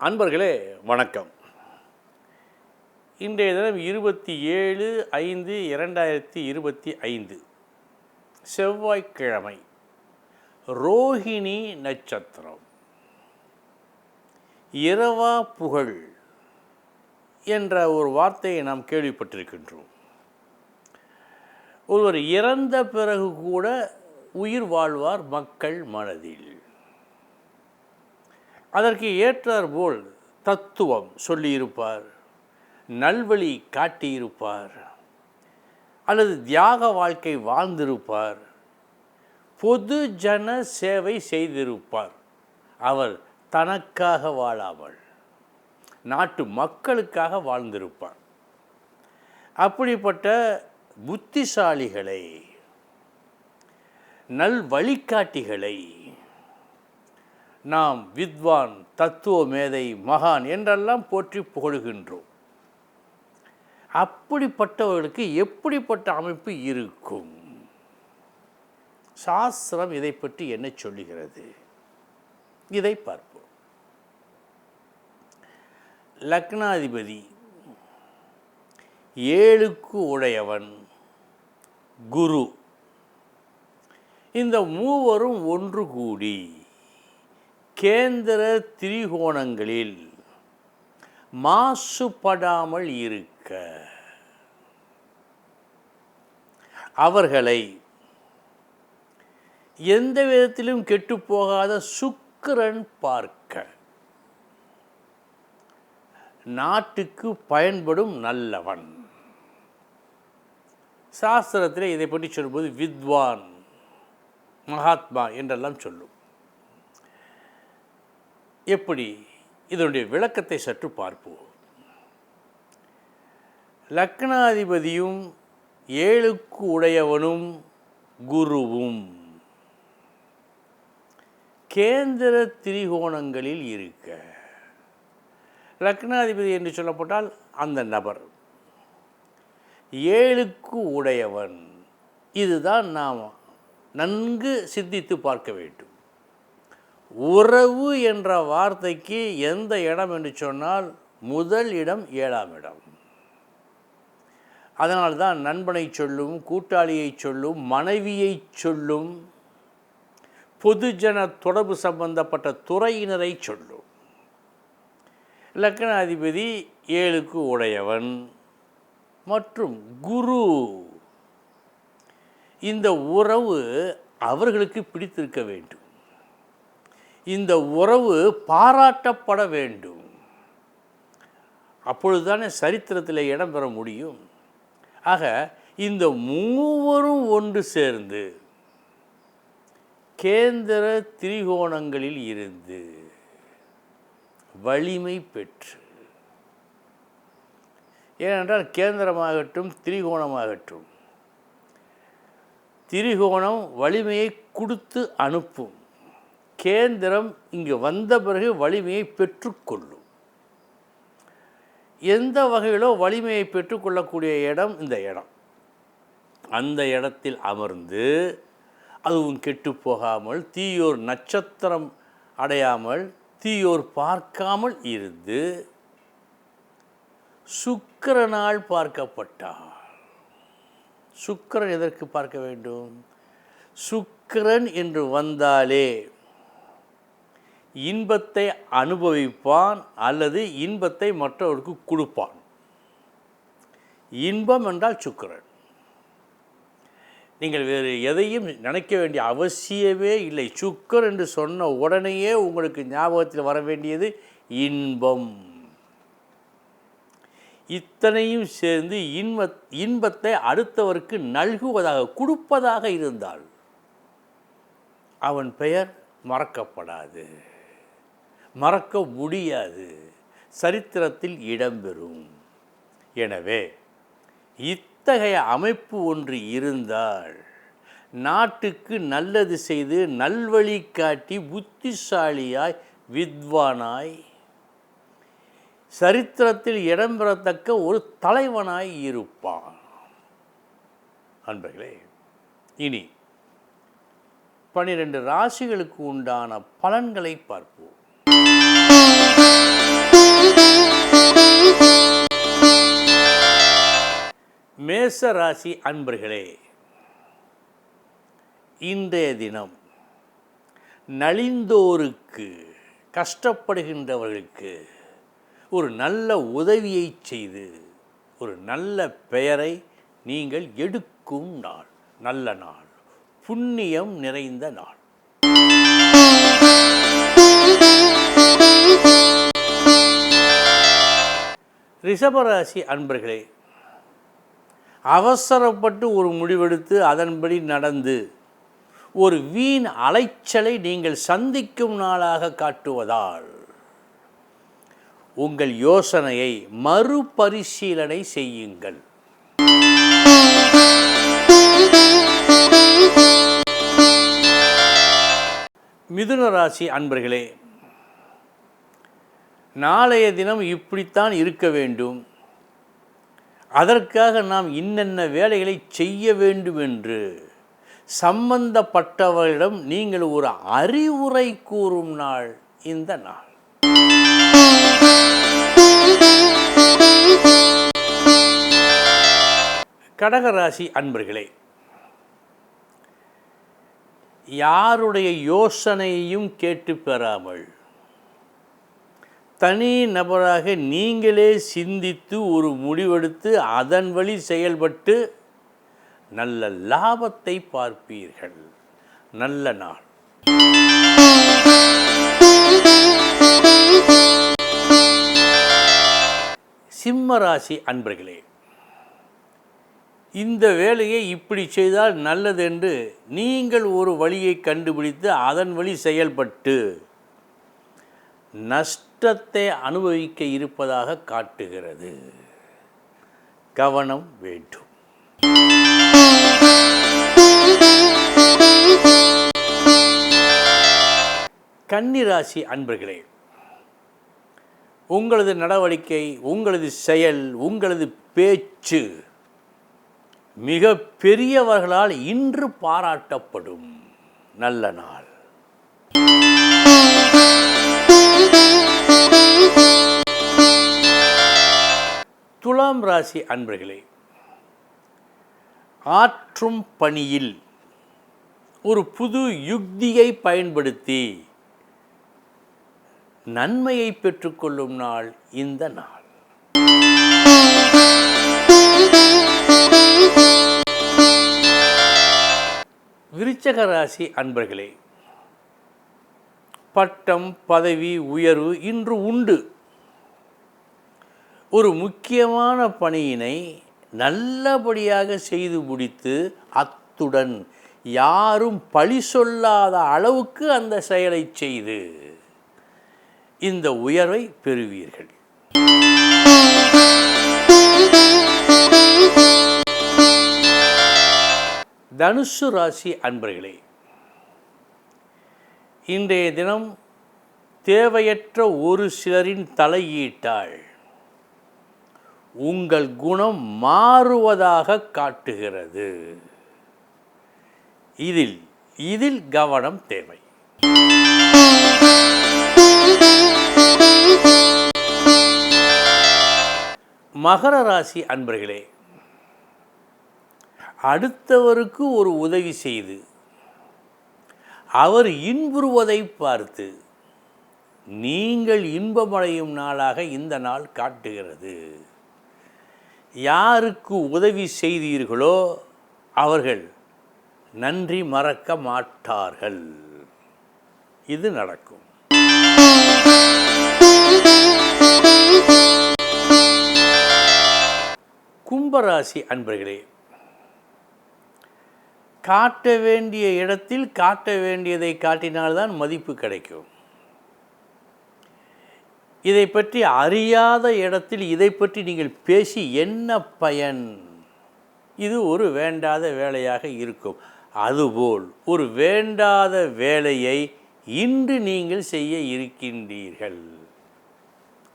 அன்பர்களே வணக்கம். இன்றைய தினம் இருபத்தி ஏழு ஐந்து இரண்டாயிரத்தி இருபத்தி ஐந்து. செவ்வாய்க்கிழமை ரோஹிணி நட்சத்திரம். இரவா புகழ் என்ற ஒரு வார்த்தையை நாம் கேள்விப்பட்டிருக்கின்றோம். ஒருவர் இறந்த பிறகு கூட உயிர் வாழ்வார் மக்கள் மனதில். அதற்கு ஏற்றாற்போல் தத்துவம் சொல்லியிருப்பார் நல்வழி காட்டியிருப்பார் அல்லது தியாக வாழ்க்கை வாழ்ந்திருப்பார் பொது ஜன சேவை செய்திருப்பார். அவர் தனக்காக வாழாமல் நாட்டு மக்களுக்காக வாழ்ந்திருப்பார். அப்படிப்பட்ட புத்திசாலிகளை நல் வழிகாட்டிகளை நாம் வித்வான் தத்துவ மேதை மகான் என்றெல்லாம் போற்றி புகழ்கின்றோம். அப்படிப்பட்டவர்களுக்கு எப்படிப்பட்ட அமைப்பு இருக்கும்? சாஸ்திரம் இதை பற்றி என்ன சொல்லுகிறது? இதை பார்ப்போம். லக்னாதிபதி ஏழுக்கு உடையவன் குரு. இந்த மூவரும் ஒன்று கூடி கேந்திர திரிகோணங்களில் மாசுபடாமல் இருக்க. அவர்களை எந்த விதத்திலும் கெட்டுப்போகாத சுக்கரன் பார்க்க. நாட்டுக்கு பயன்படும் நல்லவன். சாஸ்திரத்தில் இதை பற்றி சொல்லும்போது வித்வான் மகாத்மா என்றெல்லாம் சொல்லும். எப்படி இதனுடைய விளக்கத்தை சற்று பார்ப்போம். லக்னாதிபதியும் ஏழுக்கு உடையவனும் குருவும். கேந்திர திரிகோணங்களில் இருக்க. லக்னாதிபதி என்று சொல்லப்பட்டால் அந்த நபர். ஏழுக்கு உடையவன். இதுதான் நாம் நன்கு சிந்தித்து பார்க்க வேண்டும். உறவு என்ற வார்த்தைக்கு எந்த இடம் என்று சொன்னால் முதல் இடம் ஏழாம் இடம். அதனால்தான் நண்பனை சொல்லும் கூட்டாளியை சொல்லும் மனைவியை சொல்லும் பொதுஜன தொடர்பு சம்பந்தப்பட்ட துறையினரை சொல்லும். லக்னாதிபதி ஏழுக்கு உடையவன் மற்றும் குரு. இந்த உறவு அவர்களுக்கு பிடித்திருக்க வேண்டும். இந்த உறவு பாராட்டப்பட வேண்டும். அப்பொழுதுதானே சரித்திரத்தில் இடம்பெற முடியும். ஆக இந்த மூவரும் ஒன்று சேர்ந்து கேந்திர திரிகோணங்களில் இருந்து வலிமை பெற்று ஏனென்றால் கேந்திரமாகட்டும் திரிகோணமாகட்டும் திரிகோணம் வலிமையை கொடுத்து அனுப்பும். கேந்திரம் இங்கு வந்த பிறகு வலிமையை பெற்றுக்கொள்ளும். எந்த வகையிலோ வலிமையை பெற்றுக்கொள்ளக்கூடிய இடம் இந்த இடம். அந்த இடத்தில் அமர்ந்து அதுவும் கெட்டு போகாமல் தீயோர் நட்சத்திரம் அடையாமல் தீயோர் பார்க்காமல் இருந்து சுக்கரனால் பார்க்கப்பட்டார் சுக்கரன் எதற்கு பார்க்க வேண்டும்? சுக்கிரன் என்று வந்தாலே இன்பத்தை அனுபவிப்பான் அல்லது இன்பத்தை மற்றவருக்கு கொடுப்பான். இன்பம் என்றால் சுக்கிரன். நீங்கள் வேறு எதையும் நினைக்க வேண்டிய அவசியமே இல்லை. சுக்கர் என்று சொன்ன உடனேயே உங்களுக்கு ஞாபகத்தில் வர வேண்டியது இன்பம். இத்தனையும் சேர்ந்து இன்ப இன்பத்தை அடுத்தவருக்கு நல்குவதாக கொடுப்பதாக இருந்தால் அவன் பெயர் மறக்கப்படாது. மறக்க முடியாது. சரித்திரத்தில் இடம்பெறும் எனவே இத்தகைய அமைப்பு ஒன்று இருந்தால் நாட்டுக்கு நல்லது செய்து நல்வழி காட்டி புத்திசாலியாய் வித்வானாய் சரித்திரத்தில் இடம்பெறத்தக்க ஒரு தலைவனாய் இருப்பான். அன்பர்களே இனி பனிரெண்டு ராசிகளுக்கு உண்டான பலன்களை பார்ப்போம். மேச ராசி அன்பர்களே இன்றைய தினம் நலிந்தோருக்கு கஷ்டப்படுகின்றவர்களுக்கு ஒரு நல்ல உதவியை செய்து ஒரு நல்ல பெயரை நீங்கள் எடுக்கும் நாள் நல்ல நாள் புண்ணியம் நிறைந்த நாள். ரிஷபராசி அன்பர்களே அவசரப்பட்டு ஒரு முடிவெடுத்து அதன்படி நடந்து ஒரு வீண் அலைச்சலை நீங்கள் சந்திக்கும் நாளாக காட்டுவதால் உங்கள் யோசனையை மறுபரிசீலனை செய்யுங்கள். மிதுன ராசி அன்பர்களே நாளைய தினம் இப்படித்தான் இருக்க வேண்டும். அதற்காக நாம் இன்னென்ன வேலைகளை செய்ய வேண்டும் என்று சம்பந்தப்பட்டவர்களிடம் நீங்கள் ஒரு அறிவுரை கூறும் நாள் இந்த நாள். கடகராசி அன்பர்களே யாருடைய யோசனையையும் கேட்டு பெறாமல் தனி நபராக நீங்களே சிந்தித்து ஒரு முடிவெடுத்து அதன் வழி செயல்பட்டு நல்ல லாபத்தை பார்ப்பீர்கள். நல்ல நாள். சிம்ம ராசி அன்பர்களே இந்த வேலையை இப்படி செய்தால் நல்லது என்று நீங்கள் ஒரு வழியை கண்டுபிடித்து அதன் வழி செயல்பட்டு நஷ்டத்தை அனுபவிக்க இருப்பதாக காட்டுகிறது. கவனம் வேண்டும். கன்னிராசி அன்பர்களே உங்களது நடவடிக்கை உங்களது செயல் உங்களது பேச்சு மிக பெரியவர்களால் இன்று பாராட்டப்படும். நல்ல நாள். துலாம் ராசி அன்பர்களே ஆற்றும் பணியில் ஒரு புது யுக்தியை பயன்படுத்தி நன்மையை பெற்றுக்கொள்ளும் நாள் இந்த நாள். விருச்சக ராசி அன்பர்களே பட்டம் பதவி உயர்வு இன்று உண்டு. ஒரு முக்கியமான பணியினை நல்லபடியாக செய்து முடித்து அத்துடன் யாரும் பழி சொல்லாத அளவுக்கு அந்த செயலை செய்து இந்த உயர்வை பெறுவீர்கள். தனுசு ராசி அன்பர்களே இன்றைய தினம் தேவையற்ற ஒரு சிலரின் தலையீட்டால் உங்கள் குணம் மாறுவதாக காட்டுகிறது. இதில் இதில் கவனம் தேவை. மகர ராசி அன்பர்களே அடுத்தவருக்கு ஒரு உதவி செய்து அவர் இன்புறுவதை பார்த்து நீங்கள் இன்பமடையும் நாளாக இந்த நாள் காட்டுகிறது. யாருக்கு உதவி செய்தீர்களோ அவர்கள் நன்றி மறக்க மாட்டார்கள். இது நடக்கும். கும்பராசி அன்பர்களே காட்ட வேண்டிய இடத்தில் காட்ட வேண்டியதை காட்டினால்தான் மதிப்பு கிடைக்கும். இதை பற்றி அறியாத இடத்தில் இதை பற்றி நீங்கள் பேசி என்ன பயன்? இது ஒரு வேண்டாத வேலையாக இருக்கும். அதுபோல் ஒரு வேண்டாத வேலையை இன்று நீங்கள் செய்ய இருக்கின்றீர்கள்.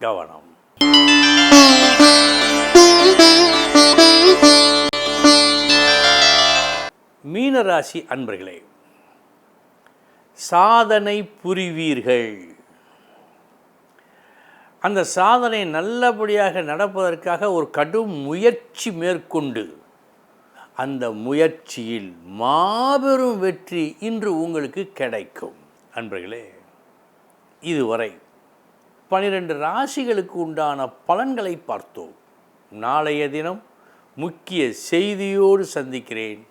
கவனம். மீனராசி அன்பர்களே சாதனை புரிவீர்கள். அந்த சாதனை நல்லபடியாக நடப்பதற்காக ஒரு கடும் முயற்சி மேற்கொண்டு அந்த முயற்சியில் மாபெரும் வெற்றி இன்று உங்களுக்கு கிடைக்கும். அன்பர்களே இதுவரை பனிரெண்டு ராசிகளுக்கு உண்டான பலன்களை பார்த்தோம். நாளைய தினம் முக்கிய செய்தியோடு சந்திக்கிறேன்.